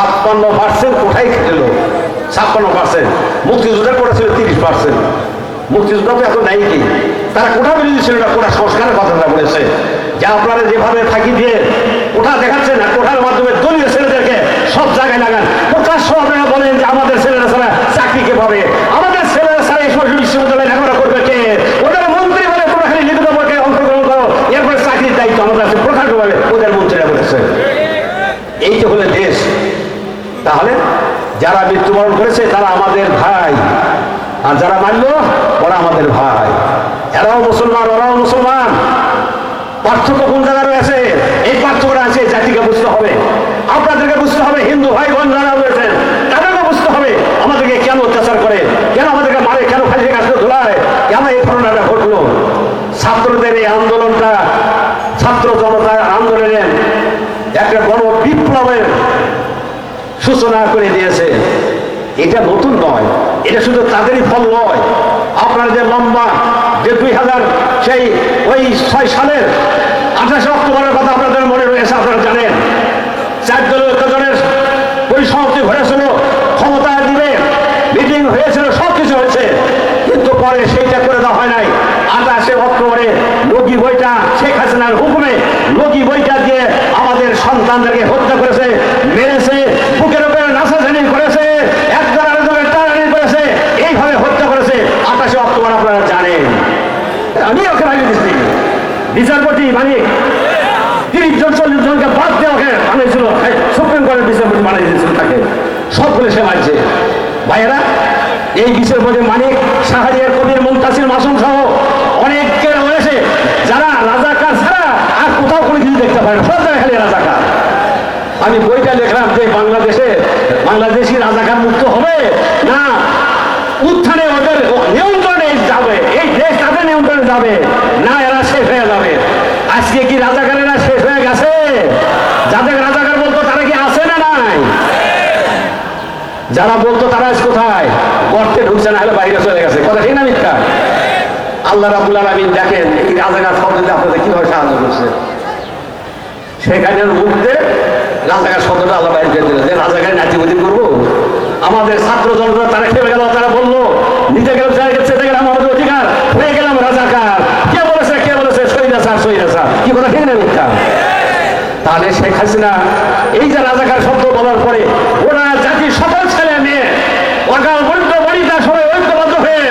ছাপ্পান্ন পার্সেন্ট কোথায় খেটেল ছাপ্পান্ন পার্সেন্ট মুক্তিযোদ্ধার কোটা ছিল তিরিশ পার্সেন্ট মুক্তিযোদ্ধা তো এত নাই কি? তারা কোঠা বিরোধী ছিল না কোটা সংস্কারের কথাটা বলেছে। যে আপনারা যেভাবে ফাঁকি দিয়ে কোঠা দেখাচ্ছেন না কোঠার মাধ্যমে দলীয় ছেলেদেরকে সব জায়গায় লাগান, প্রকাশ্য আপনারা বলেন যে আমাদের ছেলেরা ছাড়া চাকরি কে পাবে আমাদের ছেলেরা ছাড়া এই সরকারি বিশ্ববিদ্যালয়ে লেখাপড়া করবে কে? ওদের মন্ত্রী বলে তোমরা খালি লিখিত পরীক্ষায় অংশগ্রহণ করো। এরপরে চাকরির দায়িত্ব আমাদের আছে প্রকাশ্যভাবে ওদের মন্ত্রীরা বলেছে। এই তো হলো দেশ। তাহলে যারা মৃত্যুবরণ করেছে তারা আমাদের ভাই। আর যারা মারল, ওরা আমাদের ভাই। এরাও মুসলমান, ওরাও মুসলমান। পার্থক্য কোন জায়গায় রয়েছে এই পার্থক্যটা আছে জাতিকে বুঝতে হবে আপনাদেরকে বুঝতে হবে হিন্দু ভাই বোন যারা রয়েছেন তাদেরকে বুঝতে হবে আমাদেরকে কেন অত্যাচার করে কেন আমাদেরকে মারে কেন খালি গাছকে ধোলায় কেন এই ঘটনাটা ঘটলো ছাত্রদের এই আন্দোলনটা ছাত্র জনতার আন্দোলনের একটা বড় বিপ্লবের সূচনা করে দিয়েছে। এটা নতুন নয়, এটা শুধু তাদেরই ফল নয়। আপনার যে লম্বা যে দুই হাজার সেই ওই ছয় সালের আঠাশে অক্টোবরের কথা আপনাদের মনে রয়েছে, আপনারা জানেন চার দলীয় জনের পরিসমাপ্তি হয়েছিল ক্ষমতা দিবে মিটিং হয়েছিল সব কিছু হয়েছে কিন্তু পরে সেইটা করে দেওয়া হয় নাই আঠাশে অক্টোবরে লগি বইটা শেখ হাসিনার হুকুমে লগি বইটা দিয়ে আমাদের সন্তানদেরকে হত্যা করেছে, মেরেছে, বুকের উপরে নাচাচানি করেছে করেছে বিচারপতি মানে তিরিশ জন, চল্লিশ জনকে বাদ বানিয়েছিল সুপ্রিম কোর্টের বিচারপতি বানিয়ে দিয়েছিল তাকে। সবগুলো সে মানছে। ভাইয়েরা, এই বিচারপতি মানিক, শাহরিয়ার কবির, মুন্তাসির মাসুম সহ অনেকে রয়েছে যারা রাজাকার ছাড়া আর কোথাও কোনো কিছু দেখতে পারে না। সব খালি রাজাকার। আমি বইটা লিখলাম যে বাংলাদেশে বাংলাদেশি রাজাকার মুক্ত হবে না, উত্থানে ওদের নিয়ন্ত্রণে যাবে, এই দেশ তাদের নিয়ন্ত্রণে যাবে, না এরা শেষ হয়ে যাবে। আজকে কি রাজাকারেরা শেষ হয়ে গেছে? যাদের রাজাকার বলতো তারা কি আছে না নাই? যারা বলতো তারা আজ কোথায়? গর্তে ঢুকছে, না হলে বাইরে চলে গেছে। কথা ঠিক না মিথ্যা? আল্লাহ রাবুল আলমিন দেখেন এই রাজাকার শব্দটা আপনাদের কীভাবে সাহায্য করছে। সেখানে মুখে রাজাকার শব্দটা আল্লাহ বাইরে করে দিল যে রাজাকার নাচিবতি করব? আমাদের ছাত্র জনতা তারা খেলে গেল তারা বলল নিজে গেলাম যাই গেছে গেলাম আমাদের অধিকার হয়ে গেলাম রাজাকার কে বলেছে কে বলেছে সৈরা স্যার সৈরা স্যার কি কথা ঠিক না মিথ্যা তাহলে শেখ হাসিনা এই যে রাজাকার শব্দ বলার পরে ওরা জাতির সকল ছেলে মেয়ে অকাল বৈদ্য বনিতা সবাই ঐক্যবদ্ধ হয়ে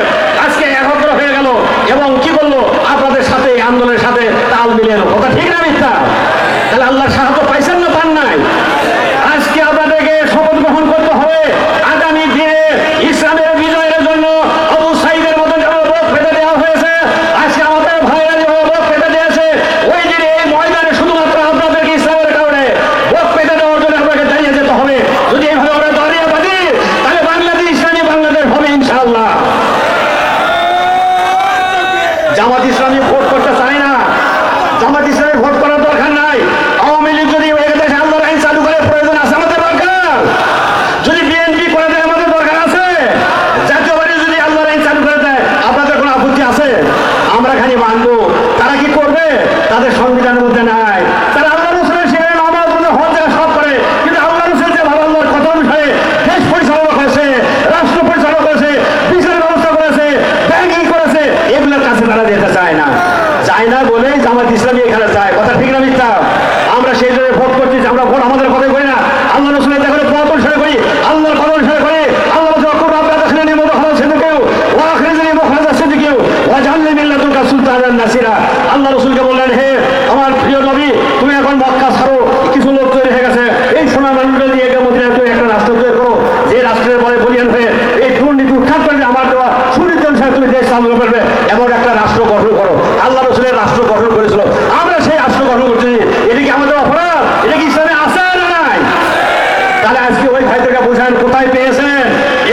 আজকে একত্র হয়ে গেল এবং কি করল আপনাদের সাথে এই আন্দোলনের সাথে তাল মিলিয়ে এলো কথা ঠিক না মিথ্যা তাহলে আল্লাহর সাহায্য পাইছেন না পান নাই আজকে আপনাদেরকে শপথ গ্রহণ করতে হবে আগামী দিনে ইসলামের বিজয়ের জন্য আবু সাইদের মতো যেমন রোগ পেতে দেওয়া হয়েছে আজকে আমাদের ভাইরা যেভাবে রোগ পেতে দিয়েছে ওই দিনে এই ময়দানে শুধুমাত্র আপনাদেরকে ইসলামের কারণে রোগ পেতে দেওয়ার জন্য আপনাকে দাঁড়িয়ে যেতে হবে যদি এইভাবে আমরা দাঁড়িয়ে পারি তাহলে বাংলাদেশ ইসলামী বাংলাদেশ হবে ইনশাআল্লাহ জামাত ইসলামী ভোট করতে চায় না জামাত ইসলামী ভোট করার দরকার নাই আওয়ামী লীগ যদি এই দেশে আল্লাহর আইন চালু করে প্রয়োজন আছে আমাদের দরকার যদি বিএনপি করে দেয় আমাদের দরকার আছে জাতীয় বাড়ি যদি আল্লাহর আইন চালু করে দেয় আপনাদের কোনো আপত্তি আছে আমরা খালি মানবো তারা কি করবে তাদের সংবিধানের মধ্যে নাই তারা আল্লাহ রসুলের সেখানে নামাজ মধ্যে হজ জায়গা সব করে কিন্তু আল্লাহ রসুল যে ভালো আল্লাহর কথা অনুসারে দেশ পরিচালনা করেছে রাষ্ট্র পরিচালনা করেছে বিচারের ব্যবস্থা করেছে ব্যাংকিং করেছে এগুলোর কাছে তারা যেতে চায় না চায় না বলেই জামাত ইসলামী এখানে যায় কথা ঠিক না মিথ্যা আমরা সেই জন্য ভোট করছি যে আমরা ভোট আমাদের কথা করি না আল্লাহ রসুলের দেখে পথ অনুসারে করি আল্লাহর কথা অনুসারে করি আল্লাহ রসুল করব আপনার কাছে নিয়ে মতো খালাস সেতু কেউ ও আখরিজে নিয়ে খালাস সেতু কেউ ও জানলে মিল্লা তুলকা সুলতান নাসিরা আল্লাহ রসুলকে বললেন হে আমার প্রিয় নবী তুমি এখন মক্কা ছাড়ো কিছু লোক তৈরি হয়ে গেছে এই সোনা মানুষগুলো দিয়ে একে মধ্যে তুমি একটা রাষ্ট্র তৈরি করো যে রাষ্ট্রের পরে বলিয়ান হয়ে এই দুর্নীতি উৎখাত করবে আমার দেওয়া সুনীতি অনুসারে তুমি দেশ চালু করবে এমন একটা রাষ্ট্র গঠন করো আল্লাহ রসুলের রাষ্ট্র গঠন করেছিল আমরা সেই রাষ্ট্র গঠন করছি এটা কি আমাদের অপরাধ এটা কি ইসলামে আছে না নাই তাহলে আজকে ওই ভাইদেরকে বোঝান কোথায় পেয়েছেন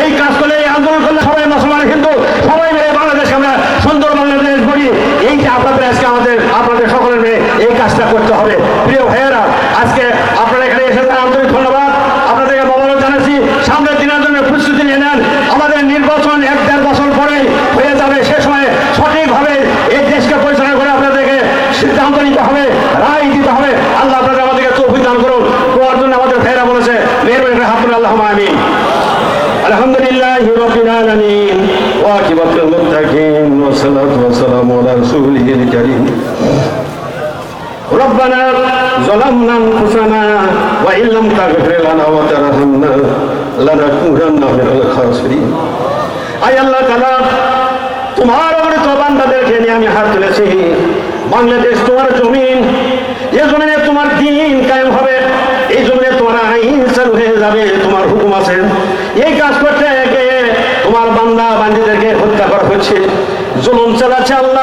এই কাজ করলে এই আন্দোলন করলে সবাই মুসলমান হিন্দু সবাই মিলে বাংলাদেশ আমরা সুন্দর বাংলাদেশ করি এই যে আপনাদের আজকে আমাদের আপনাদের সকলের মেয়ে এই কাজটা করতে হবে প্রিয় ভাইয়েরা আজকে আপনারা এখানে এসেছেন আন্তরিক ধন্যবাদ আপনাদেরকে মোবারক জানাচ্ছি সামনের দিনের জন্য প্রস্তুতি নিয়ে নেন আমাদের নির্বাচন এক দেড় বছর পরে হয়ে যাবে সে সময় সঠিকভাবে এই দেশকে পরিচালনা করে আপনাদেরকে সিদ্ধান্ত নিতে হবে রায় দিতে হবে আল্লাহ আপনাদের আমাদেরকে তৌফিক দান করুন তোমার জন্য আমাদের ভাইয়েরা বলেছে মেহরবানি করে হাত করে আল্লাহ আমিন আলহামদুলিল্লাহ রবিল আলামিন ওয়াকিবাতুল মুত্তাকিন ওয়া সালাতু ওয়া সালামু আলা রাসূলিল কারীম ربنا ظلمنا انفسنا وان لم تغفر لنا وترحمنا لنكونن من الخاسرين আই আল্লাহ তাআলা তোমার অমৃত বান্দাদেরকে নিয়ে আমি হাত তুলেছি বাংলাদেশ তোমার জমিন এই জমিনে তোমার দিন কায়েম হবে এই জমিনে তোমার আইন চালু হয়ে যাবে তোমার হুকুম আছে এই কাজ করতে গিয়ে তোমার বান্দা বান্দিদেরকে হত্যা করা হচ্ছে জুলুম চালাচ্ছে আল্লাহ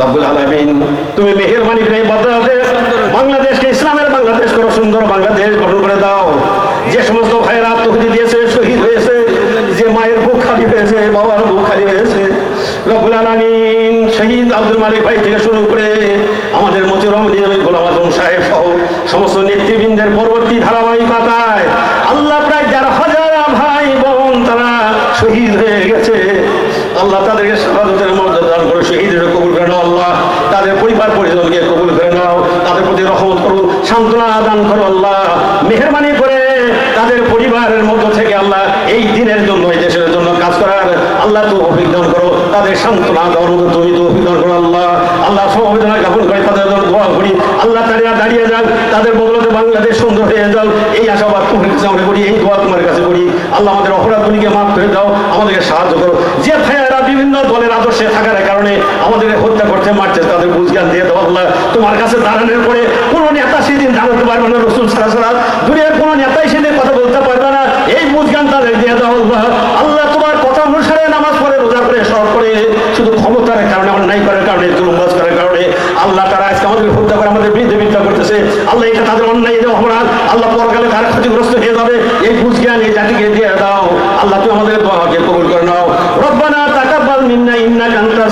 রব্বুল আলামিন, তুমি মেহেরবানি করে বদলাতে বাংলাদেশকে ইসলামের বাংলাদেশ করো, সুন্দর বাংলাদেশ গঠন করে দাও। যে সমস্ত ভাইয়েরা আত্মহতি দিয়েছে, শহীদ হয়েছে, যে মায়ের বুক খালি হয়েছে, বাবার বুক খালি হয়েছে, রব্বুল আলামিন, শহীদ আব্দুল মালিক ভাই থেকে শুরু করে আমাদের মতিউর রহমান গোলাম আজম সাহেব সহ সমস্ত নেতৃবৃন্দের পরবর্তী ধারাবাহিকতায় আল্লাহ প্রায় দেড় হাজার ভাই বোন তারা শহীদ হয়ে গেছে। আল্লাহ তাদেরকে শাহাদতের মর্যাদা দান করে শহীদের কবুল করে নাও আল্লাহ তাদের পরিবার পরিজনকে কবুল করে নাও তাদের প্রতি রহমত করো সান্ত্বনা দান করো আল্লাহ। মেহরবানি করে তাদের পরিবারের মধ্য থেকে আল্লাহ এই দিনের জন্য, এই দেশের জন্য কাজ করার আল্লাহ তো অভিজ্ঞান করো। তাদের সান্ত্বনা দেওয়ার মতো তুমি তো অভিজ্ঞান করো আল্লাহ। আল্লাহ সমবেদনা জ্ঞাপন করে তাদের জন্য দোয়া করি। আল্লাহ তারা দাঁড়িয়ে যাক, তাদের বদলতে বাংলাদেশ সুন্দর হয়ে যাও এই আশাবাদ তোমার কাছে আমরা করি, এই দোয়া তোমার কাছে করি। আল্লাহ আমাদের অপরাধগুলিকে মাফ করে দাও, আমাদেরকে সাহায্য করো। যে ভাইয়ারা বিভিন্ন দলের আদর্শে থাকার কারণে আমাদের হত্যা করতে মারছে, তাদের বুঝজ্ঞান দিয়ে দাও আল্লাহ তোমার কাছে দাঁড়ানোর পরে কোনো নেতা সেদিন দাঁড়াতে পারবে না, রসুল সারা সারা দুনিয়ার কোনো নেতাই সেদিন কথা বলতে পারবে না। এই বুঝজ্ঞান তাদের দিয়ে দাও আল্লাহ আল্লাহ তোমার কথা অনুসারে নামাজ পড়ে, রোজা করে সব করে। শুধু ক্ষমতার কারণে, অন্যায় করার কারণে, জুলুমবাজ করার কারণে। আল্লাহ তারা আজকে আমাদের হত্যা করে, আমাদের বিরুদ্ধে মিথ্যা করতেছে। আল্লাহ এটা তাদের অন্যায় দেওয়া অপরাধ। আল্লাহ পরকালে তার ক্ষতিগ্রস্ত হয়ে যাবে এই বুঝজ্ঞান এই জাতিকে দিয়ে দাও আল্লাহ তুমি আমাদের দোয়াকে কবুল করে নাও রব্বানা তাকাব্বাল মিন্না